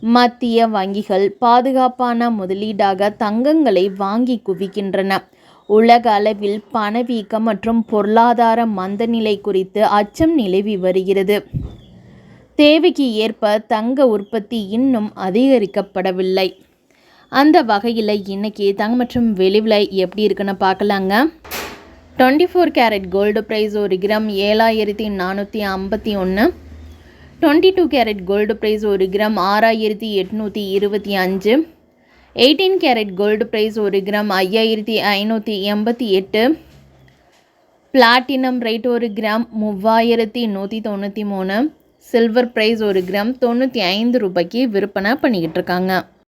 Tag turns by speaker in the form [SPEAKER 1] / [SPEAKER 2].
[SPEAKER 1] மத்திய வங்கிகள் பாதுகாப்பான முதலீடாக தங்கங்களை வாங்கி குவிக்கின்றன. உலக அளவில் பணவீக்கம் மற்றும் பொருளாதார மந்தநிலை குறித்து அச்சம் நிலவி வருகிறது. தேவைக்கு ஏற்ப தங்க உற்பத்தி இன்னும் அதிகரிக்கப்படவில்லை. அந்த வகையில் இன்றைக்கி தங்க மற்றும் வெளிவிலை எப்படி இருக்குன்னு பார்க்கலாங்க. Twenty four carat gold price ஒரு கிராம் ஏழாயிரத்தி நானூற்றி ஐம்பத்தி ஒன்று twenty two carat gold price ஒரு கிராம் ஆறாயிரத்தி எட்நூற்றி இருபத்தி அஞ்சு எயிட்டீன் கேரட் கோல்டு ப்ரைஸ் ஒரு கிராம் ஐயாயிரத்தி ஐநூற்றி எண்பத்தி எட்டு பிளாட்டினம் ரேட் ஒரு கிராம் மூவாயிரத்தி நூற்றி தொண்ணூற்றி மூணு சில்வர் ப்ரைஸ் ஒரு கிராம் தொண்ணூற்றி ஐந்து ரூபாய்க்கு விற்பனை பண்ணிக்கிட்டு இருக்காங்க.